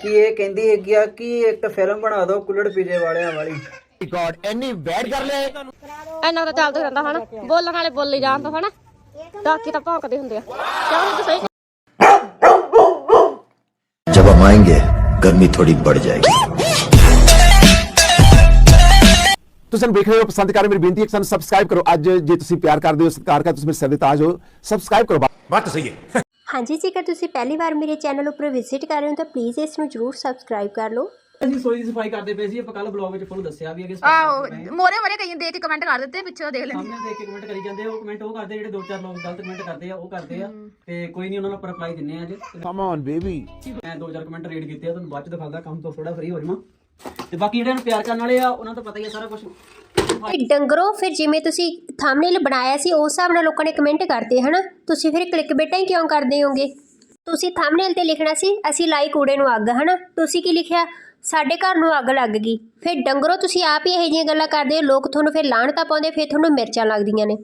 ਕਿ ਇਹ ਕਹਿੰਦੀ ਹੈਗੀ ਆ ਕਿ ਇੱਕ ਫਿਲਮ ਬਣਾ ਦਿਓ ਕੁੱਲੜ ਪੀਜੇ ਵਾਲਿਆਂ ਵਾਲੀ। ਗੋਡ ਐਨੀ ਬੈਡ ਕਰ ਲਿਆ ਐਨਾ ਤਾਂ ਚੱਲਦਾ ਰਹਿੰਦਾ ਹਨਾ। ਬੋਲਣ ਵਾਲੇ ਬੋਲੀ ਜਾਣ ਤਾਂ ਹਨਾ। ਡਾਕੀ ਤਾਂ ਭੌਂਕਦੇ ਹੁੰਦੇ ਆ। ਚੱਲ ਤਾਂ ਸਹੀ जब हम आएंगे गर्मी थोड़ी बढ़ ਤੁਸੀਂ ਵੇਖ ਰਹੇ ਹੋ ਪਸੰਦ ਕਰ ਮੇਰੀ ਬੇਨਤੀ ਹੈ ਕਿ ਸਾਨੂੰ ਸਬਸਕ੍ਰਾਈਬ ਕਰੋ। ਅੱਜ ਜੇ ਤੁਸੀਂ ਪਿਆਰ ਕਰਦੇ ਹੋ ਸਤਿਕਾਰ ਕਰਦੇ ਹੋ ਤੁਸੀਂ ਮੇਰੇ ਸਿਰ ਤਾਜ ਹੋ। ਸਬਸਕ੍ਰਾਈਬ ਕਰੋ ਬਾਤ ਸਹੀ ਹੈ। ਹਾਂਜੀ ਜੇਕਰ ਤੁਸੀਂ ਪਹਿਲੀ ਵਾਰ ਮੇਰੇ ਚੈਨਲ ਉੱਪਰ ਵਿਜ਼ਿਟ ਕਰ ਰਹੇ ਹੋ ਤਾਂ ਪਲੀਜ਼ ਇਸ ਨੂੰ ਜਰੂਰ ਸਬਸਕ੍ਰਾਈਬ ਕਰ ਲਓ। ਅਸੀਂ ਸੋਈ ਦੀ ਸਫ਼ਾਈ ਕਰਦੇ ਪਏ ਸੀ ਆਪਾਂ ਕੱਲ ਬਲੌਗ ਵਿੱਚ ਆਪਾਂ ਨੂੰ ਦੱਸਿਆ ਵੀ ਹੈ ਕਿ ਆਹੋ ਮੋਰੇ ਮੋਰੇ ਕਈ ਦੇਖ ਕੇ ਕਮੈਂਟ ਕਰ ਦਿੱਤੇ ਪਿੱਛੇ ਦੇਖ ਲੈਂਦੇ। ਸਾਹਮਣੇ ਦੇਖ ਕੇ ਕਮੈਂਟ ਕਰੀ ਜਾਂਦੇ ਆ, ਉਹ ਕਮੈਂਟ ਉਹ ਕਰਦੇ ਜਿਹੜੇ ਦੋ ਚਾਰ ਲੋਕ ਗਲਤ ਕਮੈਂਟ ਕਰਦੇ ਆ ਉਹ ਕਰਦੇ ਆ। ਤੇ ਕੋਈ ਨਹੀਂ ਉਹਨਾਂ ਨੂੰ ਆਪਾਂ ਰਿਪਲਾਈ ਦਿੰਨੇ ਆ ਅੱਜ। ਕਮ ਔਨ ਬੇਬੀ ਮੈਂ ਦੋ ਚਾਰ ਕਮੈਂਟ ਰੀਡ ਕੀਤੇ ਆ ਤੁਹਾਨੂੰ ਬਾਅਦ ਚ ਦਿਖਾਉਂਦਾ ਕੰਮ ਤੋਂ ਥੋੜਾ ਫ੍ਰੀ ਹੋ ਜਾਵਾਂ। ਤੇ ਬਾਕੀ ਜਿਹੜੇ ਨੂੰ ਪਿਆਰ ਕਰਨ ਵਾਲੇ ਆ ਉਹਨਾਂ ਨੂੰ ਤਾਂ ਪਤਾ ਹੀ ਆ ਸਾਰਾ ਕੁਝ ਤੇ ਡੰਗਰੋ ਫਿਰ ਜਿਵੇਂ ਤੁਸੀਂ ਥੰਬਨੇਲ ਬਣਾਇਆ ਸੀ ਉਸ ਹਿਸਾਬ ਨਾਲ ਲੋਕਾਂ ਨੇ ਕਮੈਂਟ ਕਰਤੇ ਹਨਾ? ਤੁਸੀਂ ਫਿਰ ਕਲਿੱਕ ਬੇਟਾ ਹੀ ਕਿਉਂ ਕਰਦੇ ਹੋਗੇ? ਤੁਸੀਂ ਥੰਬਨੇਲ ਤੇ ਲਿਖਣਾ ਸੀ ਅਸੀਂ ਲਾਈ ਕੂੜੇ ਨੂੰ ਅੱਗ ਹਨਾ? ਤੁਸੀਂ ਕੀ ਲਿਖਿਆ? ਸਾਡੇ ਘਰ ਨੂੰ ਅੱਗ ਲੱਗ ਗਈ। ਫਿਰ ਡੰਗਰੋ ਤੁਸੀਂ ਆਪ ਹੀ ਇਹੋ ਜਿਹੀਆਂ ਗੱਲਾਂ ਕਰਦੇ ਹੋ ਲੋਕ ਤੁਹਾਨੂੰ ਫਿਰ ਲਾਹਣਤਾਂ ਪਾਉਂਦੇ ਫਿਰ ਤੁਹਾਨੂੰ ਮਿਰਚਾਂ ਲੱਗਦੀਆਂ ਨੇ।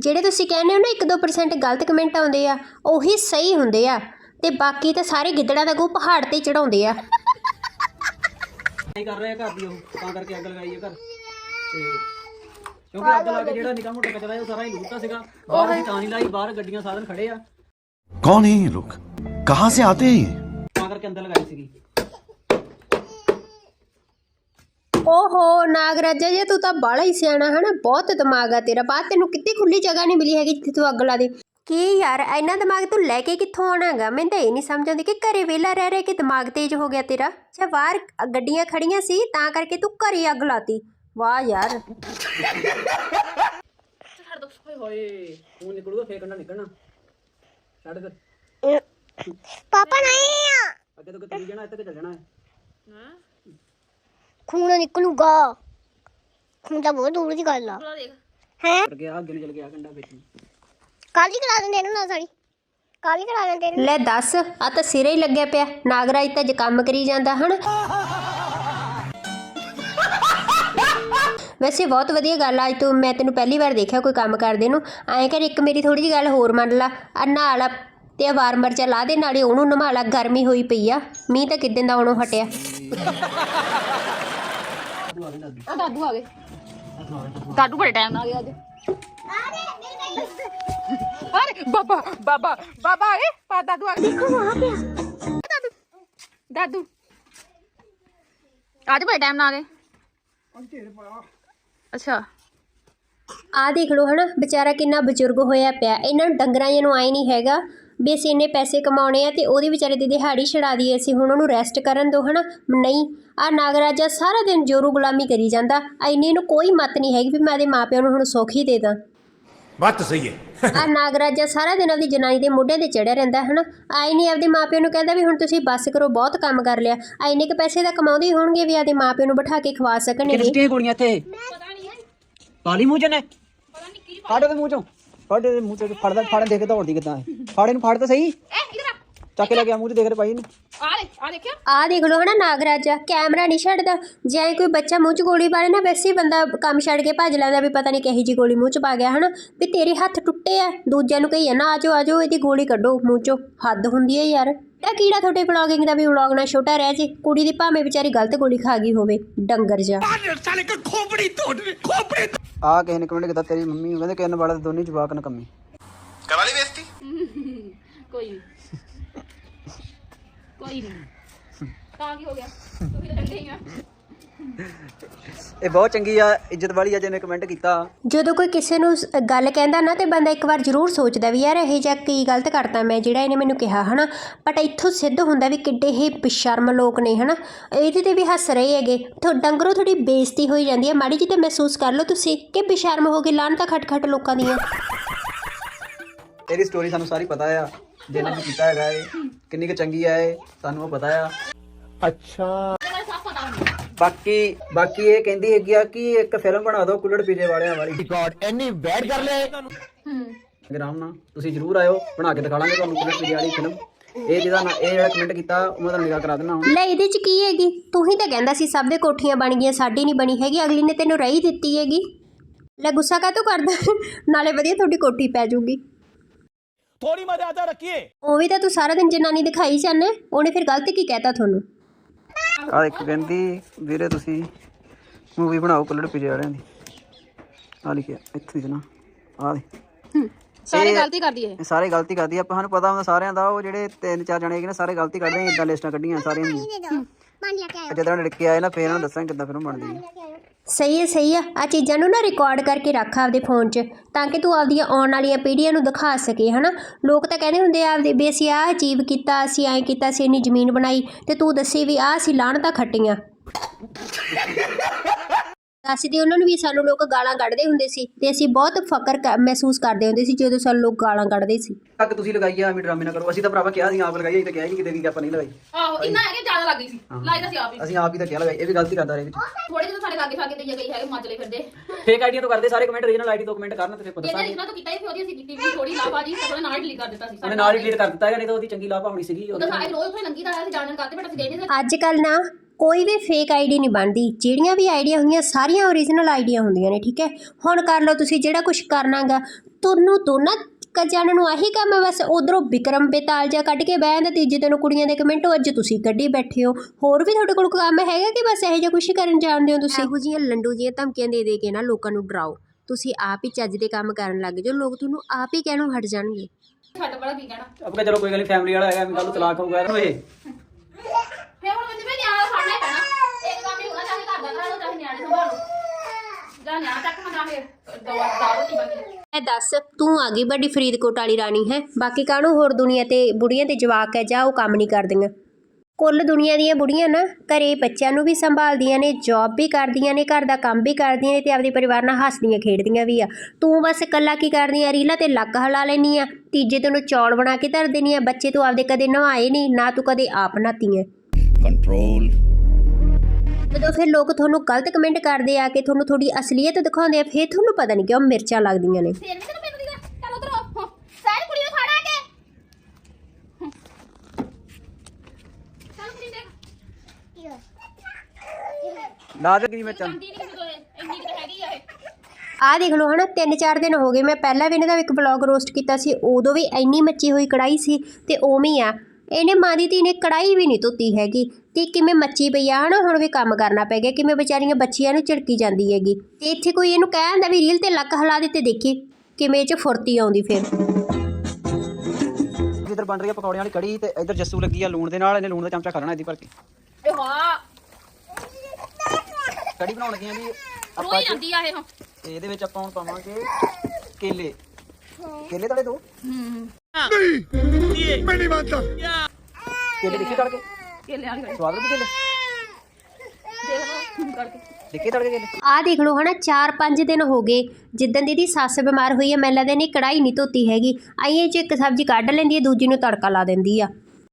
ਜਿਹੜੇ ਤੁਸੀਂ ਕਹਿੰਦੇ ਹੋ ਨਾ 1-2% ਗਲਤ ਕਮੈਂਟ ਆਉਂਦੇ ਆ ਉਹੀ ਸਹੀ ਹੁੰਦੇ ਆ। ਤੇ ਬਾਕੀ ਤਾਂ ਸਾਰੇ ਗਿੱਦੜਾਂ ਦਾ ਗੂ ਪਹਾੜ ਤੇ ਚੜਾਉਂਦੇ ਆ। ਨਹੀਂ ਕੌਣ ਹੈ ਲੋਕ? ਕਹਾਂ ਸੇ ਆਤੇ ਹੈ ਇਹ? ਤਾਂ ਅੰਦਰ ਲਗਾਈ ਸੀਗੀ। ਓਹੋ ਨਾਗਰਾਜਾ ਜੇ ਤੂੰ ਤਾਂ ਬਾਲਾ ਹੀ ਸਿਆਣਾ ਹੈ ਨਾ ਬਹੁਤ ਦਿਮਾਗ ਆ ਤੇਰਾ। ਬਾਤ ਤੈਨੂੰ ਕਿਤੇ ਖੁੱਲੀ ਜਗ੍ਹਾ ਨਹੀਂ ਮਿਲੀ ਹੈਗੀ ਜਿੱਥੇ ਤੂੰ ਅਗਲਾ ਦੇ। ਕੀ ਯਾਰ ਇੰਨਾ ਦਿਮਾਗ ਤੂੰ ਲੈ ਕੇ ਕਿੱਥੋਂ ਆਉਣਾਗਾ ਮੈਨੂੰ ਤਾਂ ਇਹ ਨਹੀਂ ਸਮਝ ਆਉਂਦੀ ਕਿ ਘਰੇ ਵਿਹਲਾ ਰਹਿ ਰਹਿ ਕੇ ਦਿਮਾਗ ਤੇਜ਼ ਹੋ ਗਿਆ ਤੇਰਾ ਅੱਛਾ ਬਾਹਰ ਗੱਡੀਆਂ ਖੜੀਆਂ ਸੀ ਤਾਂ ਕਰਕੇ ਤੂੰ ਘਰੇ ਅੱਗ ਲਾਤੀ ਵਾਹ ਯਾਰ ਹੋਏ ਖੂਨ ਨਿਕਲੂਗਾ ਫੇਰ ਕੰਡਾ ਨਿਕਲਣਾ ਛੱਡ ਫਿਰ ਪਾਪਾ ਨਹੀਂ ਆ ਅੱਗੇ ਤੋਂ ਕਿਤੇ ਨਹੀਂ ਜਾਣਾ ਇੱਥੇ ਤੇ ਚੱਲ ਜਾਣਾ ਹੈ ਖੂਨ ਨਿਕਲੂਗਾ ਖੂਨ ਤਾਂ ਬਹੁਤ ਦੂਰ ਦੀ ਗੱਲ ਆ ਹੈ ਚੱਲ ਗਿਆ ਅੱਗੇ ਨੂੰ ਚੱਲ ਗਿਆ ਕੰਡਾ ਵਿੱਚ ਨੂੰ। ਕਾਲੀ ਕਰਾ ਦਿੰਦੇ ਇਹਨੂੰ ਨਾ ਸਾਡੀ ਕਾਲੀ ਕਰਾ ਦਿੰਦੇ ਇਹਨੂੰ ਲੈ ਦੱਸ ਆ ਤਾਂ ਸਿਰੇ ਹੀ ਲੱਗਿਆ ਪਿਆ। ਨਾਗਰਾਜ ਤਾਂ ਜੇ ਕੰਮ ਕਰੀ ਜਾਂਦਾ ਹਨ? ਵੈਸੇ ਬਹੁਤ ਵਧੀਆ ਗੱਲ ਆ, ਅੱਜ ਤੂੰ ਮੈਂ ਤੈਨੂੰ ਪਹਿਲੀ ਵਾਰ ਦੇਖਿਆ ਕੋਈ ਕੰਮ ਕਰਦੇ ਨੂੰ। ਐਂ ਕਰ ਇੱਕ ਮੇਰੀ ਥੋੜੀ ਜਿਹੀ ਗੱਲ ਹੋਰ ਮੰਨ ਲਾ। ਆ ਨਾਲ ਤੇ ਆ ਵਾਰ ਮਰਚਾ ਲਾ ਦੇ ਨਾਲੇ ਉਹਨੂੰ ਨਮਾਲਾ ਗਰਮੀ ਹੋਈ ਪਈ ਆ। ਮੀਂਹ ਤਾਂ ਕਿਦਾਂ ਦਾ ਆਉਣੋਂ ਹਟਿਆ। ਆ ਦਾਦੂ ਆ ਗਏ। ਦਾਦੂ ਬੜੇ ਟਾਈਮ ਨਾਲ ਆ ਗਏ ਅੱਜ। ਅਰੇ ਬਾਬਾ ਬਾਬਾ ਬਾਬਾ ਆ ਗਏ ਪਾ ਦਾਦੂ ਆ ਗਏ ਦੇਖੋ ਵਹਾਂ ਪਿਆ ਦਾਦੂ ਦਾਦੂ ਅੱਜ ਬੜੇ ਟਾਈਮ ਨਾਲ ਆ ਆ ਦੇਖ ਲਓ ਹਨਾ ਵਿਚਾਰਾ ਕਿੰਨਾ ਬਜ਼ੁਰਗ ਹੋਇਆ ਪਿਆ ਇਹਨਾਂ ਨੂੰ ਡੰਗਰਾਂ ਜਿਹੇ ਨੂੰ ਆਈ ਨਹੀਂ ਹੈਗਾ ਵੀ ਅਸੀਂ ਇੰਨੇ ਪੈਸੇ ਕਮਾਉਣੇ ਆ ਤੇ ਉਹਦੀ ਵਿਚਾਰੇ ਦੀ ਦਿਹਾੜੀ ਛਡਾ ਦਈਏ ਅਸੀਂ ਹੁਣ ਉਹਨੂੰ ਰੈਸਟ ਕਰਨ ਦੋ ਹਨਾ? ਨਹੀਂ ਆ ਨਾਗਰਾਜਾ ਸਾਰਾ ਦਿਨ ਜੋਰੂ ਗੁਲਾਮੀ ਕਰੀ ਜਾਂਦਾ। ਐਨੀ ਇਹਨੂੰ ਕੋਈ ਮਤ ਨਹੀਂ ਹੈਗੀ ਵੀ ਮੈਂ ਇਹਦੇ ਮਾਪਿਆਂ ਨੂੰ ਹੁਣ ਸੁੱਖ ਹੀ ਦੇ ਦਾਂ। ਬਾਤ ਤਾਂ ਸਹੀ ਹੈ। ਆ ਨਾਗਰਾਜਾ ਸਾਰਾ ਦਿਨ ਆਪਦੀ ਜਨਾਨੀ ਦੇ ਮੋਢੇ ਤੇ ਚੜਿਆ ਰਹਿੰਦਾ ਹਨਾ? ਆਈ ਨਹੀਂ ਆਪਦੇ ਮਾਪਿਆਂ ਨੂੰ ਕਹਿੰਦਾ ਵੀ ਹੁਣ ਤੁਸੀਂ ਬੱਸ ਕਰੋ ਬਹੁਤ ਕੰਮ ਕਰ ਲਿਆ। ਐਨੇ ਕ ਪੈਸੇ ਤਾਂ ਕਮਾਉਂਦੇ ਹੀ ਹੋਣਗੇ ਵੀ ਆਪਦੇ ਮਾਪਿਆਂ ਨੂੰ ਬਿਠਾ ਕੇ ਖਵਾ ਸਕਣਗੇ। ਕਿਹੜੀਆਂ ਗੋਲੀਆਂ ਇੱਥੇ? ਪਾਲੀ ਮੂੰਹ ਚ ਨੇ ਫੜ ਦੇ ਮੂੰਹ ਚੋਂ। ਫੜ ਦੇ ਮੂੰਹ ਚੋਂ ਫੜਦਾ ਫੜਨ ਦੇਖ ਦੌੜਦੀ ਕਿਦਾਂ ਹੈ ਫੜ ਇਹਨੂੰ ਫੜ ਤਾਂ ਸਹੀ। ਐ ਇਧਰ ਆ। ਚੱਕ ਲੈ ਗਿਆ ਮੂੰਹ ਚ ਦੇਖ ਰਹੇ ਭਾਈ ਨੇ। ਆ ਲੈ ਆ ਦੇਖਿਆ? ਆ ਦੇਖ ਲਓ ਹਨਾ ਨਾਗਰਾਜਾ ਕੈਮਰਾ ਨਹੀਂ ਛੱਡਦਾ। ਜੇ ਕੋਈ ਬੱਚਾ ਮੂੰਹ 'ਚ ਗੋਲੀ ਮਾਰੇ ਨਾ ਵੈਸੇ ਹੀ ਬੰਦਾ ਕੰਮ ਛੱਡ ਕੇ ਭੱਜ ਲੈਂਦਾ ਵੀ ਪਤਾ ਨਹੀਂ ਕਿਹੀ ਜੀ ਗੋਲੀ ਮੂੰਹ 'ਚ ਪਾ ਗਿਆ ਹਨਾ। ਵੀ ਤੇਰੇ ਹੱਥ ਟੁੱਟੇ ਆ ਦੂਜਿਆਂ ਨੂੰ ਕਹੀ ਨਾ ਆਜੋ ਆਜੋ ਇਹਦੀ ਗੋਲੀ ਕੱਢੋ ਮੂੰਹ 'ਚੋਂ। ਹੱਦ ਹੁੰਦੀ ਹੈ ਯਾਰ। ਇਹ ਕੀੜਾ ਤੁਹਾਡੇ ਵਲੌਗਿੰਗ ਦਾ ਵੀ ਵਲੌਗ ਨਾ ਛੋਟਾ ਰਹਿ ਜੇ? ਕੁੜੀ ਦੀ ਭਾਵੇਂ ਵਿਚਾਰੀ ਗਲਤ ਗੋਲੀ ਖਾ ਗਈ ਹੋਵੇ ਡੰਗਰ ਜਾ ਆ ਕਿਸੇ ਨੇ ਕਮੈਂਟ ਕੀਤਾ ਤੇਰੀ ਮੰਮੀ ਨੂੰ ਕਹਿੰਦੇ ਕਿੰਨ ਵਾਲਾ ਤੇ ਦੋਨੇ ਜਵਾਕ ਨਕਮੀ ਕੋਈ ਨਹੀਂ ਕੋਈ ਨਹੀਂ। ਤਾਂ ਕੀ ਹੋ ਗਿਆ? ਤੂੰ ਵੀ ਤਾਂ ਡੰਡੇ ਹੀ ਆ। ਇਹ ਬਹੁਤ ਚੰਗੀ ਆ ਇੱਜ਼ਤ ਵਾਲੀ ਆ ਜਿਹਨੇ ਕਮੈਂਟ ਕੀਤਾ। ਜਦੋਂ ਕੋਈ ਕਿਸੇ ਨੂੰ ਸ- ਗੱਲ ਕਹਿੰਦਾ ਨਾ ਤੇ ਬੰਦਾ ਇੱਕ ਵਾਰ ਜ਼ਰੂਰ ਸੋਚਦਾ ਵੀ ਯਾਰ ਇਹ ਜਿਹਾ ਕੀ ਗਲਤ ਕਰਤਾ ਮੈਂ ਜਿਹੜਾ ਇਹਨੇ ਮੈਨੂੰ ਕਿਹਾ ਹਨਾ? ਬਟ ਇੱਥੋਂ ਸਿੱਧ ਹੁੰਦਾ ਵੀ ਕਿੱਡੇ ਇਹ ਬੇਸ਼ਰਮ ਲੋਕ ਨੇ ਹਨਾ? ਇਹਦੇ ਤੇ ਵੀ ਹੱਸ ਰਹੇ ਹੈਗੇ। ਥੋ ਡੰਗਰੋ ਥੋੜੀ ਬੇਇੱਜ਼ਤੀ ਹੋਈ ਜਾਂਦੀ ਹੈ ਮਾੜੀ ਜਿਹੀ ਤੇ ਮਹਿਸੂਸ ਕਰ ਲਓ ਤੁਸੀਂ ਕਿ ਬੇਸ਼ਰਮ ਹੋ ਗਏ ਲਾਹਣ ਤਾਂ ਖਟ ਖਟ ਲੋਕਾਂ ਦੀਆਂ। ਇਹਦੀ ਸਟੋਰੀ ਸਾਨੂੰ ਸਾਰੀ ਪਤਾ ਆ। ਜਿਹਨੇ ਵੀ ਕੀਤਾ ਹੈਗਾ ਇਹ ਕਿੰਨੀ ਕੁ ਚੰਗੀ ਆ ਇਹ ਸਾਨੂੰ ਉਹ ਪਤਾ ਆ। ਅੱਛਾ। ਬਾਕੀ ਬਾਕੀ ਇਹ ਕਹਿੰਦੀ ਹੈਗੀ ਆ ਕਿ ਇੱਕ ਫਿਲਮ ਬਣਾ ਦਿਓ ਕੁੱਲੜ ਪੀਜੇ ਵਾਲਿਆਂ ਵਾਲੀ। ਗॉड ਇੰਨੀ ਬੈਡ ਕਰ ਲੈ ਗ੍ਰਾਮ ਨਾਲ ਤੁਸੀਂ ਜਰੂਰ ਆਇਓ ਬਣਾ ਕੇ ਦਿਖਾਵਾਂਗੇ ਤੁਹਾਨੂੰ ਕੁੱਲੜ ਪੀਜੇ ਵਾਲੀ ਫਿਲਮ। ਇਹ ਜਿਹਦਾ ਨਾ ਇਹ ਜਿਹੜਾ ਕਮੈਂਟ ਕੀਤਾ ਉਹ ਮੈਂ ਤੁਹਾਨੂੰ ਨਿਗਾਹ ਕਰਾ ਦੇਣਾ ਹੁਣ। ਲੈ ਇਹਦੇ ਚ ਕੀ ਹੈਗੀ? ਤੂੰ ਹੀ ਤਾਂ ਕਹਿੰਦਾ ਸੀ ਸਭ ਦੇ ਕੋਠੀਆਂ ਬਣ ਗਈਆਂ ਸਾਡੀ ਨਹੀਂ ਬਣੀ ਹੈਗੀ ਅਗਲੀ ਨੇ ਤੈਨੂੰ ਰਹੀ ਦਿੱਤੀ ਹੈਗੀ। ਲੈ ਗੁੱਸਾ ਕਾਹਤੋਂ ਕਰਦਾ? ਨਾਲੇ ਵਧੀਆ ਤੁਹਾਡੀ ਕੋਠੀ ਪੈ ਜਾਊਗੀ। ਥੋੜੀ ਮਰਿਆਦਾ ਰੱਖੀਏ ਉਹ ਵੀ ਤਾਂ ਤੂੰ ਸਾਰਾ ਦਿਨ ਜਨਾਨੀ ਦਿਖਾਈ ਜਾਂਦਾ ਉਹਨੇ ਫਿਰ ਗਲਤ ਕੀ ਕਹਿਤਾ ਤੁਹਾਨੂੰ ਆ ਇੱਕ ਕਹਿੰਦੀ ਵੀਰੇ ਤੁਸੀਂ ਮੂਵੀ ਬਣਾਓ ਕਲੜ ਪਿਜੇ ਵਾਲਿਆਂ ਦੀ ਆ ਲਿਖਿਆ ਇੱਥੇ ਜਨਾ ਆ ਸਾਰੇ ਗਲਤੀ ਕਰਦੀ ਇਹ ਸਾਰੇ ਗਲਤੀ ਕਰਦੀ ਆਪਾਂ ਸਾਨੂੰ ਪਤਾ ਹੁੰਦਾ ਸਾਰਿਆਂ ਦਾ ਉਹ ਜਿਹੜੇ ਤਿੰਨ ਚਾਰ ਜਣੇ ਹੈਗੇ ਸਾਰੇ ਗਲਤੀ ਕਰਦੇ ਆ ਇਦਾਂ ਲਿਸਟਾਂ ਕੱਢੀਆਂ ਸਾਰਿਆਂ ਦੀਆਂ ਜਦੋਂ ਲੜਕੇ ਆਏ ਨਾ ਫੇਰ ਉਹਨਾਂ ਦੱਸਾਂ ਕਿੱਦਾਂ ਫਿਲਮ ਬਣਦੀ ਹੈ ਸਹੀ ਹੈ, ਸਹੀ ਆ ਆ ਚੀਜ਼ਾਂ ਨੂੰ ਨਾ ਰਿਕਾਰਡ ਕਰਕੇ ਰੱਖ ਆਪਦੇ ਫੋਨ 'ਚ, ਤਾਂ ਕਿ ਤੂੰ ਆਪਦੀਆਂ ਆਉਣ ਵਾਲੀਆਂ ਪੀੜ੍ਹੀਆਂ ਨੂੰ ਦਿਖਾ ਸਕੇ, ਹਨਾ? ਲੋਕ ਤਾਂ ਕਹਿੰਦੇ ਹੁੰਦੇ ਆ ਆਪਦੇ, ਵੀ ਅਸੀਂ ਆਹ ਅਚੀਵ ਕੀਤਾ, ਅਸੀਂ ਐਂ ਕੀਤਾ, ਅਸੀਂ ਇੰਨੀ ਜ਼ਮੀਨ ਬਣਾਈ, ਤੇ ਤੂੰ ਦੱਸੀ ਵੀ ਆਹ ਅਸੀਂ ਲਾਹਣਤਾਂ ਖੱਟੀਆਂ। ਦੱਸਦੇ ਉਹਨਾਂ ਨੂੰ ਵੀ ਸਾਨੂੰ ਲੋਕ ਗਾਲਾਂ ਕੱਢਦੇ ਹੁੰਦੇ ਸੀ ਤੇ ਅਸੀਂ ਬਹੁਤ ਫਕਰ ਕ- ਮਹਿਸੂਸ ਕਰਦੇ ਹੁੰਦੇ ਸੀ ਜਦੋਂ ਸਾਨੂੰ ਲੋਕ ਗਾਲਾਂ ਕੱਢਦੇ ਸੀ। ਤੱਕ ਤੁਸੀਂ ਲਗਾਈ ਆ ਐਵੇਂ ਡਰਾਮੇ ਨਾ ਕਰੋ ਅਸੀਂ ਤਾਂ ਭਰਾਵਾ ਕਿਹਾ ਸੀ ਆਪ ਲਗਾਈ ਅਸੀਂ ਤਾਂ ਕਿਹਾ ਹੀ ਨਹੀਂ ਕਿਤੇ ਵੀ ਕਿ ਆਪਾਂ ਨਹੀਂ ਲਗਾਈ। ਆਹੋ ਇੰਨਾ ਹੈ ਕਿ ਜ਼ਿਆਦਾ ਲੱਗ ਗਈ ਸੀ ਲਾਈ ਤਾਂ ਸੀ ਆਪ ਹੀ। ਅਸੀਂ ਆਪ ਹੀ ਤਾਂ ਕਿਹਾ ਲਗਾਈ ਇਹ ਵੀ ਗਲਤੀ ਕਰਦਾ ਰਹੇ ਵਿੱਚ। ਥੋੜੇ ਜਿਹੇ ਸਾਡੇ ਲਾਗੇ ਫਾਗੇ ਤੇ ਗਈ ਹੈਗੇ ਮੱਜਲੇ ਫਿਰਦੇ। ਫੇਕ ਆਈਡੀਆਂ ਤੋਂ ਕਰਦੇ ਸਾਰੇ ਕਮੈਂਟ ਰੀਜਨਲ ਆਈਡੀ ਤੋਂ ਕਮੈਂਟ ਕਰਨ ਤੇ ਫਿਰ ਪਤਾ ਦੱਸਾਂਗੇ ਲਿਖਣਾ ਤਾਂ ਕੀਤਾ ਹੀ ਫਿਰ ਉਹਦੀ ਅਸੀਂ ਕੀਤੀ ਵੀ ਥੋੜੀ ਲਾਭਾਜੀ ਤਾਂ ਉਹਨੇ ਨਾਲ ਡਿਲੀਟ ਕਰ ਦਿੱਤਾ ਸੀ ਉਹਨੇ ਨਾਲ ਹੀ ਡਿਲੀਟ ਕਰ ਦਿੱਤਾ ਹੈਗਾ ਨਹੀਂ ਤਾਂ ਉਹਦੀ ਚੰਗੀ ਲਾਭ ਆਉਣੀ ਸੀਗੀ ਉਹ ਤਾਂ ਸਾਰੇ ਰੋਜ਼ ਉੱਥੇ ਲੰਗੀ ਦਾ ਆਇਆ ਸੀ ਜਾਣਨ ਕਰਦੇ ਬਟ ਅਸੀਂ ਗਏ ਨਹੀਂ ਅੱਜ ਕੱਲ ਨਾ ਕੋਈ ਵੀ ਫੇਕ ਆਈਡੀ ਨਹੀਂ ਬਣਦੀ। ਜਿਹੜੀਆਂ ਵੀ ਆਈਡੀਆਂ ਹੁੰਦੀਆਂ ਸਾਰੀਆਂ ਓਰੀਜਨਲ ਆਈਡੀਆਂ ਹੁੰਦੀਆਂ ਨੇ ਠੀਕ ਹੈ? ਹੁਣ ਕਰ ਲਓ ਤੁਸੀਂ ਜਿਹੜਾ ਕੁਝ ਕਰਨਾਗਾ ਤੁਹਾਨੂੰ ਦੋਨਾਂ ਜਾਣਨ ਨੂੰ ਆਹੀ ਕੰਮ ਹੈ ਬਸ ਉਧਰੋਂ ਵਿਕਰਮ ਬੇਤਾਲ ਜਾ ਕੱਢ ਕੇ ਬਹਿ ਜਾਂਦਾ ਤੀਜੇ ਦਿਨ ਕੁੜੀਆਂ ਦੇ ਕਮੈਂਟ ਅੱਜ ਤੁਸੀਂ ਕੱਢੀ ਬੈਠੇ ਹੋ। ਹੋਰ ਵੀ ਤੁਹਾਡੇ ਕੋਲ ਕੰਮ ਹੈਗਾ ਕਿ ਬਸ ਇਹੋ ਜਿਹਾ ਕੁਝ ਕਰਨ ਜਾਣਦੇ ਹੋ ਤੁਸੀਂ? ਇਹੋ ਜਿਹੀਆਂ ਲੰਡੂ ਜੀਆਂ ਧਮਕੀਆਂ ਦੇ ਦੇ ਕੇ ਨਾ ਲੋਕਾਂ ਨੂੰ ਡਰਾਓ। ਤੁਸੀਂ ਆਪ ਹੀ ਚੱਜ ਦੇ ਕੰਮ ਕਰਨ ਲੱਗ ਜਾਓ। ਲੋਕ ਤੁਹਾਨੂੰ ਆਪ ਹੀ ਕਹਿਣੋਂ ਹਟ ਜਾਣਗੇ। ਛੱਡ ਬੜਾ ਕੀ ਕਹਿਣਾ? ਆਪਾਂ ਚਲੋ ਕੋਈ ਗੱਲ ਨਹੀਂ ਫੈਮਿਲੀ ਵਾਲਾ ਹੈਗਾ ਐਵੇਂ ਕੱਲ ਨੂੰ ਤਲਾਕ ਹੋਊਗਾ। ਇਹ ਫੇਰ ਹੁਣ ਮੈਨੂੰ ਵੀ ਨਿਆਣਾ ਫੜਨਾ ਪੈਣਾ ਇੱਕ ਕੰਮ ਹੀ ਹੋਣਾ, ਚਾਹੇ ਘਰ ਦਾ ਕਰਾ ਲਓ, ਚਾਹੇ ਨਿਆਣੇ ਸੰਭਾਲੋ। ਜਾਂ ਨਿਆਣਾ ਚੱਕ ਮੈਂ ਜਾਂ ਫਿਰ। ਦਾ ਰੋਟੀ ਬਣੀ ਐ ਦੱਸ, ਤੂੰ ਆ ਗਈ ਵੱਡੀ ਫਰੀਦਕੋਟ ਵਾਲੀ ਰਾਣੀ, ਹੈ? ਬਾਕੀ ਕਾਹਨੂੰ ਹੋਰ ਦੁਨੀਆ ਤੇ ਬੁੜੀਆਂ ਤੇ ਜਵਾਕ ਹੈ, ਜਾ ਉਹ ਕੰਮ ਨਹੀਂ ਕਰਦੀਆਂ? ਕੁੱਲ ਦੁਨੀਆ ਦੀਆਂ ਬੁੜੀਆਂ ਨਾ, ਘਰੇ ਬੱਚਿਆਂ ਨੂੰ ਵੀ ਸੰਭਾਲਦੀਆਂ ਨੇ ਜੌਬ ਵੀ ਕਰਦੀਆਂ ਨੇ, ਘਰ ਦਾ ਕੰਮ ਵੀ ਕਰਦੀਆਂ ਨੇ ਤੇ ਆਪਦੇ ਪਰਿਵਾਰ ਨਾਲ ਹੱਸਦੀਆਂ, ਖੇਡਦੀਆਂ ਵੀ ਆ। ਤੂੰ ਬਸ ਇਕੱਲਾ ਕੀ ਕਰਦੀ ਆ ਰੀਲਾ ਤੇ ਲੱਕ ਹਲਾ ਲੈਣੀ ਆ ਤੀਜੇ ਦਿਨ ਚੌਲ ਬਣਾ ਕੇ ਧਰ ਦੇਣੀ ਆ ਬੱਚੇ ਤੂੰ ਆਪਦੇ ਕਦੇ ਨਵਾਏ ਨਹੀਂ, ਨਾ ਤੂੰ ਕਦੇ ਆਪ ਨਹਾਤੀ ਹੈ control. ਜਦੋਂ ਫਿਰ ਲੋਕ ਤੁਹਾਨੂੰ ਗਲਤ ਕਮੈਂਟ ਕਰਦੇ ਆ ਕਿ ਤੁਹਾਨੂੰ ਤੁਹਾਡੀ ਅਸਲੀਅਤ ਦਿਖਾਉਂਦੇ ਆ ਫਿਰ ਤੁਹਾਨੂੰ ਪਤਾ ਨਹੀਂ ਕਿਉਂ ਮਿਰਚਾਂ ਲੱਗਦੀਆਂ ਨੇ। ਫੇਰ ਵੀ ਤੈਨੂੰ ਚੱਲ ਆ ਆਹ ਦੇਖ ਲਓ ਹਨਾ ਤਿੰਨ ਚਾਰ ਦਿਨ ਹੋ ਗਏ। ਮੈਂ ਪਹਿਲਾਂ ਵੀ ਇਹਨਾਂ ਦਾ ਇੱਕ ਬਲੌਗ ਰੋਸਟ ਕੀਤਾ ਸੀ। ਉਦੋਂ ਵੀ ਇੰਨੀ ਮੱਚੀ ਹੋਈ ਕੜਾਈ ਸੀ ਤੇ ਉਵੇਂ ਹੀ ਆ। ਇਹਨੇ ਮਾਂ ਦੀ ਧੀ ਨੇ ਕੜਾਈ ਵੀ ਨਹੀਂ ਧੋਤੀ ਹੈਗੀ ਤੇ ਕਿਵੇਂ ਮੱਚੀ ਪਈ ਆ ਹਨਾ? ਹੁਣ ਵੀ ਕੰਮ ਕਰਨਾ ਪੈ ਗਿਆ ਕਿਵੇਂ ਵਿਚਾਰੀਆਂ ਬੱਚੀਆਂ ਨੂੰ ਝਿੜਕੀ ਜਾਂਦੀ ਹੈਗੀ। ਤੇ ਇੱਥੇ ਕੋਈ ਇਹਨੂੰ ਕਹਿ ਦਿੰਦਾ ਵੀ ਰੀਲ ਤੇ ਲੱਕ ਹਿਲਾ ਦੇ ਤੇ ਦੇਖੀ ਕਿਵੇਂ ਇਹ ਚ ਫੁਰਤੀ ਆਉਂਦੀ ਫਿਰ। ਇਧਰ ਬਣ ਰਹੀ ਆ ਪਕੌੜਿਆਂ ਵਾਲੀ ਕੜੀ ਤੇ ਇਧਰ ਜੱਸੂ ਲੱਗੀ ਆ ਲੂਣ ਦੇ ਨਾਲ ਇਹਨੇ ਲੂਣ ਦਾ ਚਮਚਾ ਖਾ ਲੈਣਾ ਇਹਦੀ ਭਰ ਕੇ ਇਹ ਵਾਹ। ਕੜੀ ਬਣਾਉਣ ਲੱਗੀਆਂ ਜੀ ਆਪਾਂ ਰੋਈ ਜਾਂਦੀ ਆ ਇਹ ਹੁਣ। ਤੇ ਇਹਦੇ ਵਿੱਚ ਆਪਾਂ ਹੁਣ ਪਾਵਾਂਗੇ ਕੇਲੇ। ਕੇਲੇ ਤੜੇ ਦੋ? ਕੇਲੇ ਕੇਲੇ ਦੇਖ ਲਓ ਦੇਖ ਹਨਾ 4-5 ਦਿਨ ਹੋ ਗਏ। ਜਿੱਦਣ ਦੀ ਸੱਸ ਬਿਮਾਰ ਹੋਈ ਹੈ ਮੈਨੂੰ ਲੱਗਦਾ ਇਹਨੇ ਕੜਾਈ ਨਹੀਂ ਧੋਤੀ ਹੈਗੀ। ਆਈਏ ਚ ਇੱਕ ਸਬਜ਼ੀ ਕੱਢ ਲੈਂਦੀ ਹੈ ਦੂਜੀ ਨੂੰ ਤੜਕਾ ਲਾ ਦਿੰਦੀ ਆ।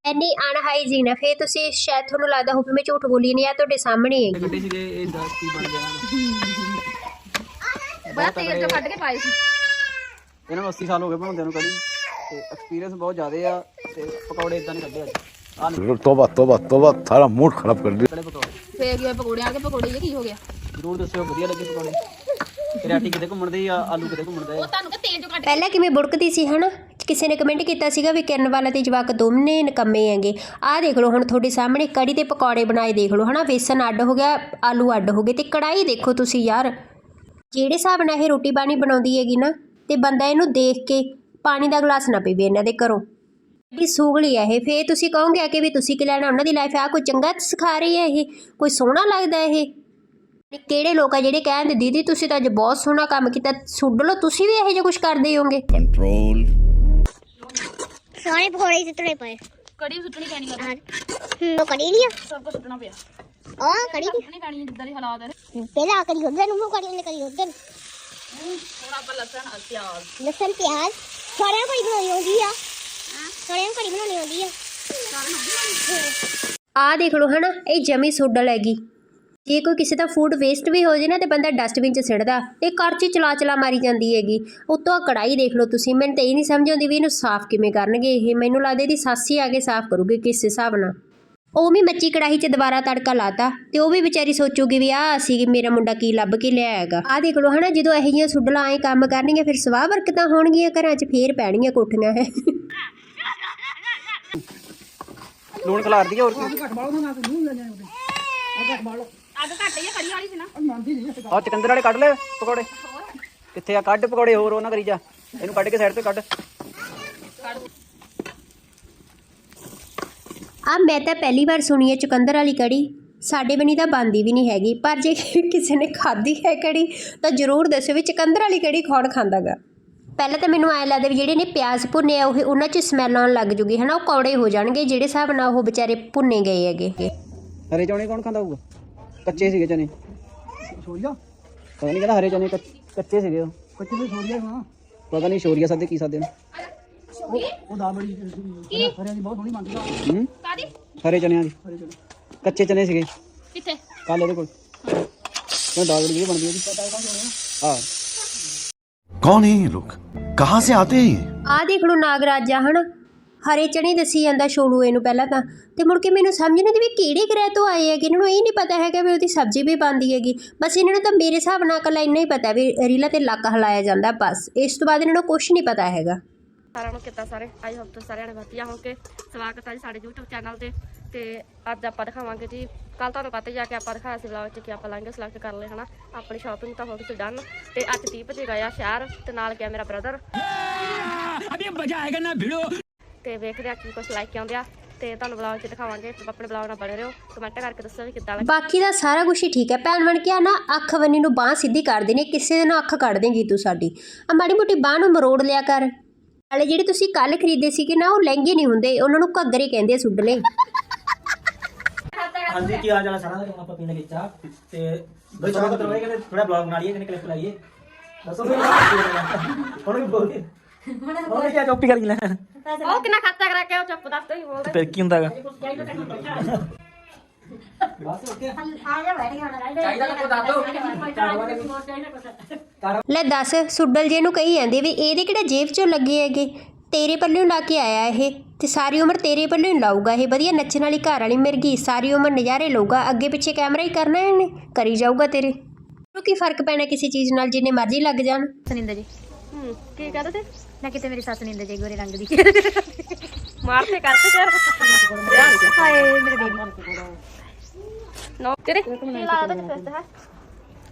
ਇੰਨੀ ਅਨਹਾਈਜੀਨ ਹੈ ਫੇਰ ਤੁਸੀਂ ਸ਼ਾਇਦ ਤੁਹਾਨੂੰ ਲੱਗਦਾ ਹੋਵੇ ਮੈਂ ਝੂਠ ਬੋਲੀ ਨਹੀਂ ਆ ਤੁਹਾਡੇ ਸਾਹਮਣੇ ਹੈਗੀ। ਗੱਡੇ ਸੀਗੇ ਇਹ ਦੱਸ ਕੀ ਬਣ ਗਿਆ ਬੜਾ ਤੇਲ ਜੋ ਕੱਢ ਕੇ ਪਾਏ ਸੀ। ਇਹਨਾਂ ਨੂੰ 80 ਸਾਲ ਹੋ ਗਏ ਬਣਾਉਂਦੇ ਨੂੰ ਕੜੀ। ਐਕਸਪੀਰੀਅੰਸ ਬਹੁਤ ਜ਼ਿਆਦਾ ਆ ਤੇ ਪਕੌੜੇ ਇਦਾਂ ਨਹੀਂ ਕੱਢੇ ਤੋਬਾ ਤੋਬਾ ਤੋਬਾ ਥਾਰਾ ਮੂਡ ਖਰਾਬ ਕਰ ਦਿੱਤਾ ਫੇਰ ਗਿਆ ਪਕੌੜਿਆਂ ਕੇ ਪਕੌੜੇ ਇਹ ਕੀ ਹੋ ਗਿਆ? ਜ਼ਰੂਰ ਦੱਸਿਓ ਵਧੀਆ ਲੱਗੇ ਪਕੌੜੇ। ਕਰਾਟੀ ਕਿਤੇ ਘੁੰਮਣ ਆ? ਆਲੂ ਕਿਤੇ ਘੁੰਮਣ ਦੇ ਉਹ ਤੁਹਾਨੂੰ ਕਿ ਤੇਲ ਚੋਂ ਕੱਢ ਪਹਿਲਾਂ ਕਿਵੇਂ ਬੁੜਕਦੀ ਸੀ ਹਨਾ? ਕਿਸੇ ਨੇ ਕਮੈਂਟ ਕੀਤਾ ਸੀਗਾ ਵੀ ਕਿਰਨ ਵਾਲਾ ਤੇ ਜਵਾਕ ਦੋਨੇ ਨਕਮੇ ਹੈਗੇ। ਆਹ ਦੇਖ ਲਓ ਹੁਣ ਤੁਹਾਡੇ ਸਾਹਮਣੇ ਕੜੀ ਤੇ ਪਕੌੜੇ ਬਣਾਏ ਦੇਖ ਲਓ ਹਨਾ? ਵੇਸਨ ਅੱਡ ਹੋ ਗਿਆ ਆਲੂ ਅੱਡ ਹੋ ਗਏ ਤੇ ਕੜਾਈ ਦੇਖੋ ਤੁਸੀਂ ਯਾਰ। ਜਿਹੜੇ ਹਿਸਾਬ ਨਾਲ ਇਹ ਰੋਟੀ ਪਾਣੀ ਬਣਾਉਂਦੀ ਹੈਗੀ ਨਾ ਤੇ ਬੰਦਾ ਇਹਨੂੰ ਦੇਖ ਕੇ ਪਾਣੀ ਦਾ ਗਲਾਸ ਨਾ ਪੀਵੇ ਇਹਨਾਂ ਦੇ ਘਰੋਂ। ਦੀ ਸੂਗਲੀ ਹੈ ਇਹ ਫੇਰ ਤੁਸੀਂ ਕਹੋਗੇ ਕਿ ਵੀ ਤੁਸੀਂ ਕੀ ਲੈਣਾ? ਉਹਨਾਂ ਦੀ ਲਾਈਫ ਆ ਕੋਈ ਚੰਗਾ ਸਿਖਾ ਰਹੀ ਹੈ ਇਹ? ਕੋਈ ਸੋਹਣਾ ਲੱਗਦਾ ਇਹ? ਕਿਹੜੇ ਲੋਕ ਆ ਜਿਹੜੇ ਕਹਿੰਦੇ ਦੀਦੀ ਤੁਸੀਂ ਤਾਂ ਅੱਜ ਬਹੁਤ ਸੋਹਣਾ ਕੰਮ ਕੀਤਾ ਸੁੱਡ ਲਓ ਤੁਸੀਂ ਵੀ ਇਹੋ ਜਿਹਾ ਕੁਝ ਕਰਦੇ ਹੋਗੇ ਕੰਟਰੋਲ ਸਾਰੇ ਪਕੌੜੇ ਸੁੱਟਣੇ ਪਏ। ਕੜੀ ਸੁੱਟਣੀ ਪੈਣੀ ਆ ਹੂੰ। ਉਹ ਕੜੀ ਨਹੀਂ ਆ? ਸਭ ਕੁਝ ਸੁੱਟਣਾ ਪਿਆ। ਆ ਕੜੀ ਨਹੀਂ ਸੁੱਟਣੀ ਪੈਣੀ ਜਿੱਦਾਂ ਦੇ ਹਾਲਾਤ ਹੈ ਪਹਿਲਾਂ ਕੜੀ ਉਧਰ ਨੂੰ ਕੜੀ ਉਹਨੇ ਕੜੀ ਉਧਰ ਨੂੰ। ਹੁਣ ਆਪਾਂ ਲਸਣ ਪਿਆਜ਼। ਪਿਆਜ਼। ਸਾਰਿਆਂ ਕੜੀ ਬਣਾਉਣੀ ਆਉਂਦੀ ਆ। ਸਾਰਿਆਂ ਕੜੀ ਬਣਾਉਣੀ ਆਉਂਦੀ ਆ। ਆਹ ਦੇਖ ਲਓ ਹਨਾ ਇਹ ਜਮੀ ਸੁੱਡਲ ਹੈਗੀ। ਜੇ ਕੋਈ ਕਿਸੇ ਦਾ ਫੂਡ ਵੇਸਟ ਵੀ ਹੋ ਜੇ ਨਾ ਤੇ ਬੰਦਾ ਡਸਟਬਿਨ 'ਚ ਸਿੱਟਦਾ ਇਹ ਘਰ 'ਚ ਚਲਾ ਚਲਾ ਮਾਰੀ ਜਾਂਦੀ ਹੈਗੀ। ਉੱਤੋਂ ਆਹ ਕੜਾਈ ਦੇਖ ਲਓ ਤੁਸੀਂ ਮੈਨੂੰ ਤਾਂ ਇਹ ਨਹੀਂ ਸਮਝ ਆਉਂਦੀ ਵੀ ਇਹਨੂੰ ਸਾਫ਼ ਕਿਵੇਂ ਕਰਨਗੇ ਇਹ। ਮੈਨੂੰ ਲੱਗਦਾ ਇਹਦੀ ਸੱਸ ਹੀ ਆ ਕੇ ਸਾਫ਼ ਕਰੂਗੀ ਕਿਸ ਹਿਸਾਬ ਨਾਲ। ਉਹ ਵੀ ਮੱਚੀ ਕੜਾਹੀ 'ਚ ਦੁਬਾਰਾ ਤੜਕਾ ਲਾਤਾ ਤੇ ਉਹ ਵੀ ਵਿਚਾਰੀ ਸੋਚੂਗੀ ਵੀ ਆਹ ਸੀ ਮੇਰਾ ਮੁੰਡਾ ਕੀ ਲੱਭ ਕੇ ਲਿਆਇਆ ਹੈਗਾ। ਆਹ ਦੇਖ ਲਓ ਹਨਾ ਜਦੋਂ ਇਹੋ ਜਿਹੀਆਂ ਸੁੱਡਲਾਂ ਐ ਕੰਮ ਕਰਨਗੀਆਂ ਫਿਰ ਸਵਾਹ ਵਰਕਤਾਂ ਹੋਣਗੀਆਂ ਘਰਾਂ 'ਚ ਫੇਰ ਪੈਣਗੀਆਂ ਕੋਠੀਆਂ ਹੈ। ਲੂਣ ਖਲਾਰ ਦੀ ਹੋਰ ਕੀ? ਅੱਗ ਘੱਟ ਹੀ ਆ, ਕੜੀ ਵਾਲੀ ਸੀ ਨਾ। ਆ ਚਕੰਦਰ ਵਾਲੇ ਕੱਢ ਲੈ ਪਕੌੜੇ। ਕਿੱਥੇ ਆ? ਕੱਢ ਪਕੌੜੇ ਹੋਰ ਉਹ ਨਾ ਕਰੀ ਜਾ। ਇਹਨੂੰ ਕੱਢ ਕੇ ਸਾਈਡ ਤੇ ਕੱਢ। ਆ ਮੈਂ ਤਾਂ ਪਹਿਲੀ ਵਾਰ ਸੁਣੀ ਹੈ ਚੁਕੰਦਰ ਵਾਲੀ ਕੜੀ। ਸਾਡੇ ਬਣੀ ਤਾਂ ਬੰਦੀ ਵੀ ਨਹੀਂ ਹੈਗੀ ਪਰ ਜੇ ਕਿਸੇ ਨੇ ਖਾਧੀ ਹੈ ਕੜੀ ਤਾਂ ਜ਼ਰੂਰ ਦੱਸਿਓ ਵੀ ਚੁਕੰਦਰ ਵਾਲੀ ਕੜੀ ਕੌਣ ਖਾਂਦਾਗਾ। ਪਹਿਲਾਂ ਤਾਂ ਮੈਨੂੰ ਐਂ ਲੱਗਦਾ ਵੀ ਜਿਹੜੇ ਨੇ ਪਿਆਜ਼ ਭੁੰਨੇ ਆ ਉਹ ਉਹਨਾਂ 'ਚ ਸਮੈਲ ਆਉਣ ਲੱਗ ਜੂਗੀ ਹਨਾ? ਉਹ ਕੌੜੇ ਹੋ ਜਾਣਗੇ ਜਿਹੜੇ ਹਿਸਾਬ ਨਾਲ ਉਹ ਵਿਚਾਰੇ ਭੁੰਨੇ ਗਏ ਹੈਗੇ। ਹਰੇ ਚਣੇ ਕੌਣ ਖਾਂਦਾ ਹੋਊਗਾ? ਕੱਚੇ ਸੀਗੇ ਚਨੇ। ਛੋਰੀਆ ਪਤਾ ਨਹੀਂ ਕਹਿੰਦਾ ਹਰੇ ਚਨੇ ਕੱਚ- ਸੀਗੇ ਉਹ। ਕੱਚੇ ਤੇ ਛੋਰੀਆ ਹਾਂ ਪਤਾ ਨਹੀਂ ਛੋਰੀਆ ਸਾਦੇ ਕੀ ਸਾਦੇ ਨੇ। ਉਹ ਦਾ ਬੜੀ ਹਰਿਆਂ ਦੀ ਬਹੁਤ ਸੋਹਣੀ ਮੰਗਦਾ ਹੂੰ ਕਾਦੀ ਹਰੇ ਚਨਿਆਂ ਦੀ ਕੱਚੇ ਚਨੇ ਸੀਗੇ ਕਿੱਥੇ ਕੱਲ ਇਹਦੇ ਕੋਲ ਉਹ ਦਾਲ ਬੜੀ ਵਧੀਆ ਬਣਦੀ ਉਹਦੀ ਹਾਂ कौन है ये लोग कहाँ से आते हैं ये ਆਹ ਦੇਖ ਲਓ ਨਾਗਰਾਜਾ ਹਨਾ ਹਰੇ ਚਣੇ ਦੱਸੀ ਜਾਂਦਾ ਸ਼ੋਲੂਏ ਨੂੰ ਪਹਿਲਾਂ ਤਾਂ ਤੇ ਮੁੜ ਕੇ ਮੈਨੂੰ ਸਮਝ ਨਹੀਂ ਆਉਂਦੀ ਵੀ ਕਿਹੜੇ ਗ੍ਰਹਿ ਤੋਂ ਆਏ ਹੈਗੇ ਇਹਨਾਂ ਨੂੰ ਇਹ ਨਹੀਂ ਪਤਾ ਹੈਗਾ ਵੀ ਉਹਦੀ ਸਬਜ਼ੀ ਵੀ ਬਣਦੀ ਹੈਗੀ ਬਸ ਇਹਨਾਂ ਨੂੰ ਤਾਂ ਮੇਰੇ ਹਿਸਾਬ ਨਾਲ ਇਕੱਲਾ ਇੰਨਾ ਹੀ ਪਤਾ ਵੀ ਰੀਲਾ ਤੇ ਲੱਕ ਹਲਾਇਆ ਜਾਂਦਾ ਬਸ ਇਸ ਤੋਂ ਬਾਅਦ ਇਹਨਾਂ ਨੂੰ ਕੁਝ ਨਹੀਂ ਪਤਾ ਹੈਗਾ ਸਾਰਿਆਂ ਨੂੰ ਕਿੱਦਾਂ ਸਾਰੇ। ਆਈ ਹੋਪ ਤੁਸੀਂ ਸਾਰਿਆਂ ਨੇ ਵਧੀਆ ਹੋਗੇ ਸਵਾਗਤ ਹੈ ਜੀ ਸਾਡੇ YouTube ਚੈਨਲ ਤੇ। ਤੇ ਅੱਜ ਆਪਾਂ ਦਿਖਾਵਾਂਗੇ ਜੀ ਕੱਲ ਤੁਹਾਨੂੰ ਪਤਾ ਹੀ ਆ ਕਿ ਆਪਾਂ ਦਿਖਾਇਆ ਸੀ ਵਲੌਗ 'ਚ ਕਿ ਆਪਾਂ ਲਹਿੰਗੇ ਸਿਲੈਕਟ ਕਰ ਲਏ ਹਨਾ। ਆਪਣੀ ਸ਼ਾਪਿੰਗ ਤਾਂ ਹੋ ਗਈ ਸੀ ਡਨ ਤੇ ਅੱਜ ਦੀਪ ਜੀ ਗਿਆ ਸ਼ਹਿਰ ਤੇ ਨਾਲ ਗਿਆ ਮੇਰਾ ਬ੍ਰਦਰ ਅਭੀ ਮਜ਼ਾ ਆਏਗਾ ਨਾ ਵੀਡੀਓ ਤੇ ਵੇਖਦੇ ਆ ਕੀ ਕੁਝ ਲਾਈਕ ਆਉਂਦੇ ਆ। ਤੇ ਤੁਹਾਨੂੰ ਵਲੌਗ 'ਚ ਦਿਖਾਵਾਂਗੇ ਆਪਣੇ ਵਲੌਗ ਨਾਲ ਬਣੇ ਰਹੋ। ਕਮੈਂਟ ਕਰਕੇ ਦੱਸੋ ਵੀ ਕਿੱਦਾਂ ਲੱਗਾ। ਬਾਕੀ ਦਾ ਸਾਰਾ ਕੁਝ ਹੀ ਠੀਕ ਹੈ। ਭੈਣ ਬਣ ਕੇ ਆ ਨਾ ਅੱਖ ਬੰਨੀ ਨੂੰ ਬਾਹ ਸਿੱਧੀ ਕਰ ਦੇਣੀ ਕਿਸੇ ਦੇ ਨਾਲ ਅੱਖ ਕੱਢ ਦੇਂਗੀ ਤੂੰ ਸਾਡੀ। ਆ ਮਾੜੀ ਮੋਟੀ ਬਾਹ ਨੂੰ ਮਰੋੜ ਲਿਆ ਕਰ। ਨਾਲੇ ਜਿਹੜੇ ਤੁਸੀਂ ਕੱਲ ਖਰੀਦੇ ਸੀਗੇ ਨਾ ਉਹ ਲਹਿੰਗੇ ਨਹੀਂ ਹੁੰਦੇ। ਉਹਨਾਂ ਨੂੰ ਘੱਗਰੇ ਕਹਿੰਦੇ ਆ ਸੁੱਡਲੇ। ਹਾਂਜੀ ਕੀ ਹਾਲ ਚਾਲ ਹੈ ਸਾਰਾ ਦਾ? ਆਪਾਂ ਪੀਣ ਲੱਗੇ ਚਾਹ। ਤੇ ਬਈ ਚਾਹ ਇਹ ਕਹਿੰਦੇ ਥੋੜਾ ਬਲੌਗ ਬਣਾ ਲਈਏ ਕਹਿੰਦੇ ਕਲਿੱਪ ਲਾਈਏ? ਦੱਸੋ ਫਿਰ ਹੁਣ ਵੀ ਬੋਲ ਹੁਣ ਕੀ ਚੋਪੀ ਕਰ ਲੈ। ਉਹ ਕਿੰਨਾ ਖਰਚਾ ਕਰਾ ਕੇ ਉਹ ਚੁੱਪ ਦੱਸ ਤੋ ਹੀ ਬੋਲਦੇ ਫਿਰ ਕੀ ਹੁੰਦਾਗਾ? ਲੈ ਦੱਸ ਸੁੱਡਲ ਜੇ ਨੂੰ ਕਹੀ ਜਾਂਦੇ ਵੀ ਇਹਦੇ ਕਿਹੜਾ ਜੇਬ ਚੋਂ ਲੱਗੇ ਹੈਗੇ? ਤੇਰੇ ਪੱਲੇ ਲਾ ਕੇ ਆਇਆ ਇਹ ਤੇ ਸਾਰੀ ਉਮਰ ਤੇਰੇ ਪੱਲੇ ਹੀ ਲਾਊਗਾ ਇਹ। ਵਧੀਆ ਨੱਚਣ ਵਾਲੀ ਘਰ ਵਾਲੀ ਮਿਰਗੀ ਸਾਰੀ ਉਮਰ ਨਜ਼ਾਰੇ ਲਊਗਾ ਅੱਗੇ ਪਿੱਛੇ ਕੈਮਰਾ ਹੀ ਕਰਨਾ ਇਹਨੇ ਕਰੀ ਜਾਊਗਾ ਤੇਰੇ। ਨੂੰ ਕੀ ਫ਼ਰਕ ਪੈਣਾ ਕਿਸੇ ਚੀਜ਼ ਨਾਲ ਜਿੰਨੇ ਮਰਜ਼ੀ ਲੱਗ ਜਾਣ? ਸੁਨਿੰਦਰ ਜੀ। ਹੂੰ ਕੀ ਕਹਦੇ ਤੇ? ਨਾ ਕਿਤੇ ਮੇਰੀ ਸੱਸ ਨਿੰਦਰ ਜੀ ਗੋਰੇ ਰੰਗ ਦੀ। ਮਾਰਤੇ ਕਰਤੇ ਕਰ ਹਾਏ ਮੇਰੇ ਬੇਬੀ। ਨੋ ਤੇਰੇ।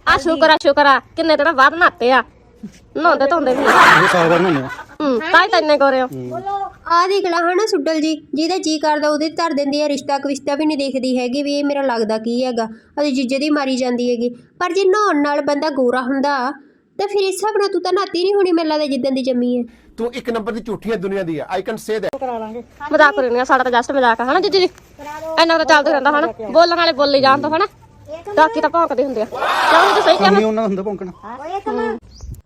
ਆ ਸ਼ੁਕਰ ਆ ਸ਼ੁਕਰ ਆ। ਕਿੰਨੇ ਦਿਨ ਬਾਅਦ ਨਹਾਤੇ ਆ। ਨਹਾਉਂਦੇ ਧੋਂਦੇ ਵੀ ਇਹ ਸਾਲ ਭਰ ਨਹਾਉਂਦੇ ਆ। ਹੂੰ ਤਾਂ ਹੀ ਤਾਂ ਇੰਨੇ ਗੋਰੇ ਹੋ। ਆ ਦੇਖ ਲਾ ਹਨਾ ਸੁੱਡਲ ਜੀ ਜਿਹਦਾ ਜੀ ਕਰਦਾ ਉਹਦੇ ਧਰ ਦਿੰਦੀ ਆ ਰਿਸ਼ਤਾ ਕਵਿਸ਼ਤਾ ਵੀ ਨਹੀਂ ਦੇਖਦੀ ਹੈਗੀ ਵੀ ਇਹ ਮੇਰਾ ਲੱਗਦਾ ਕੀ ਹੈਗਾ। ਉਹਦੀ ਜੀਜੇ ਦੀ ਮਾਰੀ ਜਾਂਦੀ ਹੈਗੀ। ਪਰ ਜੇ ਨਹਾਉਣ ਨਾਲ ਬੰਦਾ ਗੋਰਾ ਹੁੰਦਾ ਤਾਂ ਫਿਰ ਇਸ ਹਿਸਾਬ ਨਾਲ ਤੂੰ ਤਾਂ ਨਹਾਤੀ ਨਹੀਂ ਹੋਣੀ ਮੈਨੂੰ ਲੱਗਦਾ ਜਿੱਦਣ ਦੀ ਜੰਮੀ ਹੈ ਤੂੰ ਇੱਕ ਨੰਬਰ ਦੀ ਝੂਠੀ ਹੈ ਦੁਨੀਆ ਦੀ ਹੈ ਆਈ ਕੈਨ ਸੇ ਦੈਟ ਮਜ਼ਾਕ ਕਰੀ ਨਹੀਂ ਸਾਡਾ ਤਾਂ ਜਸਟ ਮਜ਼ਾਕ ਆ ਹਨਾ ਜੀਜੂ ਜੀ? ਇੰਨਾ ਤਾਂ ਚੱਲਦਾ ਰਹਿੰਦਾ ਹਨਾ? ਬੋਲਣ ਵਾਲੇ ਬੋਲੀ ਜਾਣ ਤੋਂ ਹਨਾ? ਬਾਕੀ ਤਾਂ ਭੌਂਕਦੇ ਹੁੰਦੇ ਆ। ਚਲੋ ਜੀ ਸਹੀ ਕਹਿੰਦਾ ਨਹੀਂ ਉਹਨਾਂ ਦਾ ਹੁੰਦਾ ਭੌਂਕਣਾ।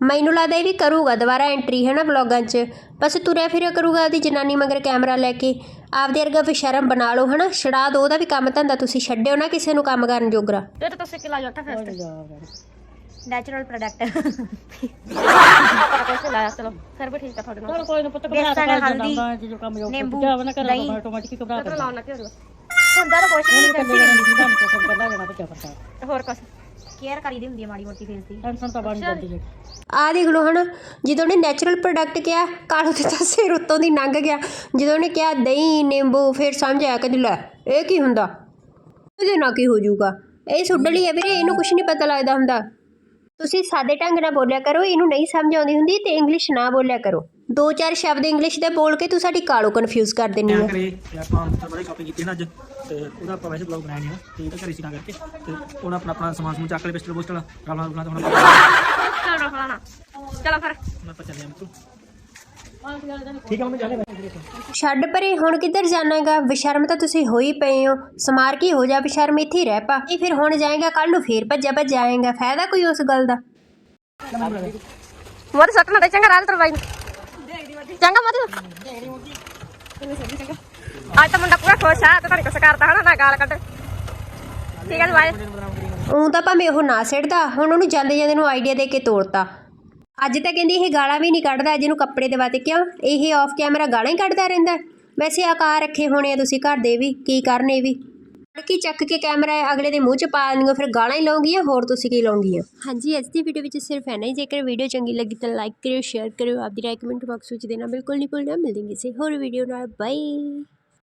ਮੈਨੂੰ ਲੱਗਦਾ ਇਹ ਵੀ ਕਰੂਗਾ ਦੁਬਾਰਾ ਐਂਟਰੀ ਹੈ ਨਾ ਵਲੌਗਾਂ 'ਚ। ਬਸ ਤੁਰਿਆ ਫਿਰਿਆ ਕਰੂਗਾ ਉਹਦੀ ਜਨਾਨੀ ਮਗਰ ਕੈਮਰਾ ਲੈ ਕੇ। ਆਪਦੇ ਵਰਗਾ ਫਿਰ ਸ਼ਰਮ ਬਣਾ ਲਓ ਹਨਾ? ਛੜਾ ਦੋ ਉਹਦਾ ਵੀ ਕੰਮ ਧੰਦਾ ਤੁਸੀਂ ਛੱਡਿਓ ਨਾ ਕਿਸੇ ਨੂੰ ਕੰਮ ਕਰਨ ਜੋਗਰਾ। ਤੇ ਤਾਂ ਤੁਸੀਂ ਕਿਲਾ ਜੱਟਾ ਤੇ। ਨੈਚੁਰਲ ਪ੍ਰੋਡਕਟ ਕੁਛ ਲਾਇਆ ਚਲੋ ਫਿਰ ਵੀ ਠੀਕ ਆ ਤੁਹਾਡੇ ਨਾਲ। ਕੋਈ ਨਾ ਪੁੱਤ ਬੇਸਣ ਹਲਦੀ ਨਿੰਬੂ ਦਹੀਂ। ਕਿਧਰ ਲਾਉਣਾ ਕਿ ਹੁੰਦਾ ਤਾਂ ਕੁਛ ਨਹੀਂ ਕਰਦੀ। ਹੋਰ ਕੁਛ? ਕੇਅਰ ਕਰੀਦੀ ਹੁੰਦੀ ਹੈ ਮਾੜੀ ਮੋਟੀ ਫੇਸ ਦੀ ਆ ਦੇਖ ਲਓ ਹਨਾ ਜਦੋਂ ਉਹਨੇ ਨੈਚੁਰਲ ਪ੍ਰੋਡਕਟ ਕਿਹਾ ਕਾਲੂ ਤੇ ਤਾਂ ਸਿਰ ਉੱਤੋਂ ਦੀ ਲੰਘ ਗਿਆ। ਜਦੋਂ ਉਹਨੇ ਕਿਹਾ ਦਹੀਂ ਨਿੰਬੂ ਫਿਰ ਸਮਝ ਆਇਆ ਕਿ ਲੈ ਇਹ ਕੀ ਹੁੰਦਾ? ਇਹਦੇ ਨਾਲ ਕੀ ਹੋ ਜਾਊਗਾ? ਇਹ ਸੁੱਡਲੀ ਹੈ ਵੀਰੇ ਇਹਨੂੰ ਕੁਝ ਨਹੀਂ ਪਤਾ ਲੱਗਦਾ ਹੁੰਦਾ। ਤੁਸੀਂ ਸਾਦੇ ਢੰਗ ਨਾਲ ਬੋਲਿਆ ਕਰੋ ਇਹਨੂੰ ਨਹੀਂ ਸਮਝ ਆਉਂਦੀ ਹੁੰਦੀ ਤੇ ਇੰਗਲਿਸ਼ ਨਾ ਬੋਲਿਆ ਕਰੋ। ਦੋ ਚਾਰ ਸ਼ਬਦ ਇੰਗਲਿਸ਼ ਦੇ ਬੋਲ ਕੇ ਤੂੰ ਸਾਡੀ ਕਾਲੋ ਕਨਫਿਊਜ਼ ਕਰ ਦਿੰਨੀ ਹੈ ਕਰੇ ਤੇ ਆਪਾਂ ਮਤਲਬ ਬੜੇ ਸ਼ਾਪਿੰਗ ਕੀਤੀ ਨਾ ਅੱਜ। ਤੇ ਉਹਦਾ ਆਪਾਂ ਵੈਸੇ ਬਲੌਗ ਬਣਾਇਆ ਨਹੀਂ ਤੇ ਇਹ ਤਾਂ ਘਰੇ ਸੀ ਤਾਂ ਕਰਕੇ। ਤੇ ਉਹਨਾਂ ਆਪਣਾ ਆਪਣਾ ਸਮਾਨ ਸਮੂਨ ਚੱਕ ਲੈ ਪਿਸਟਲ ਪੁਸਟਲ ਰਾਵਣਾ ਰੁਕਣਾ ਤੇ ਹੁਣ। ਚਲੋ ਫਲਾਣਾ। ਚਲੋ ਫਿਰ। ਆਪਾਂ ਚੱਲੇ ਆਂ ਮਿੱਤਰੋ। ਠੀਕ ਹੈ ਮੈਂ ਜਾਣੇ ਛੱਡ ਪਰੇ ਹੁਣ ਕਿੱਧਰ ਜਾਣਾਗਾ? ਬਸ਼ਰਮ ਤਾਂ ਤੁਸੀਂ ਹੋ ਹੀ ਪਏ ਹੋ। ਸਮਾਰ ਕੀ ਹੋ ਜਾ ਬਸ਼ਰਮ ਇੱਥੇ ਹੀ ਰਹਿ ਪਾ। ਇਹ ਫਿਰ ਹੁਣ ਜਾਏਗਾ ਕੱਲ ਨੂੰ ਫੇਰ ਭੱਜਾ ਭੱਜ ਆਏਗਾ। ਫਾਇਦਾ ਕੋਈ ਉਸ ਗੱਲ ਦਾ? ਮੋਦੀ ਸੱਟ ਨਾ ਚੰਗਾ ਰਾਜ ਤਰਵਾਈ ਚੰਗਾ ਮੋਦੀ ਅੱਜ ਤਾਂ ਮੁੰਡਾ ਪੂਰਾ ਖੁਸ਼ ਆ ਤੇ ਤੁਹਾਡੇ ਕੁਛ ਕਰਦਾ ਹਨਾ? ਨਾ ਗਾਲ ਕੱਢ। ਠੀਕ ਹੈ ਬਾਏ। ਉਹ ਤਾਂ ਭਾਵੇਂ ਉਹ ਨਾ ਸਿੱਟਦਾ ਹੁਣ ਉਹਨੂੰ ਜਾਂਦੇ ਜਾਂਦੇ ਨੂੰ ਆਈਡੀਆ ਦੇ ਕੇ ਤੋੜਤਾ। ਅੱਜ ਤਾਂ ਕਹਿੰਦੀ ਇਹ ਗਾਲਾਂ ਵੀ ਨਹੀਂ ਕੱਢਦਾ, ਅੱਜ ਇਹਨੂੰ ਕੱਪੜੇ ਦੇ ਤੇ ਕਿਉਂ? ਇਹ ਆਫ ਕੈਮਰਾ ਗਾਲਾਂ ਹੀ ਕੱਢਦਾ ਰਹਿੰਦਾ। ਵੈਸੇ ਆਕਾਰ ਰੱਖੇ ਹੋਣੇ ਆ ਤੁਸੀਂ ਘਰ ਦੇ ਵੀ, ਕੀ ਕਰਨੇ ਵੀ? ਕੀ ਚੱਕ ਕੇ ਕੈਮਰਾ ਅਗਲੇ ਦੇ ਮੂੰਹ 'ਚ ਪਾ ਦਿੰਗੇ ਫਿਰ ਗਾਲਾਂ ਹੀ ਲਾਉਂਗੀਆਂ ਹੋਰ ਤੁਸੀਂ ਕੀ ਲਾਉਂਗੀਆਂ ਹਾਂਜੀ, ਅੱਜ ਦੀ ਵੀਡੀਓ ਵਿੱਚ ਸਿਰਫ ਹੈ ਹੀ। ਜੇਕਰ ਵੀਡੀਓ ਚੰਗੀ ਲੱਗੀ ਤਾਂ ਲਾਈਕ ਕਰਿਓ ਸ਼ੇਅਰ ਕਰਿਓ, ਆਪਦੀ ਰਾਏ ਕਮੈਂਟ ਬਾਕਸ ਵਿੱਚ ਦੇਣਾ ਬਿਲਕੁਲ ਨਹੀਂ ਭੁੱਲਣਾ। ਮਿਲਦੇ ਹਾਂ ਕਿਸੇ ਹੋਰ ਵੀਡੀਓ ਨਾਲ। ਬਾਈ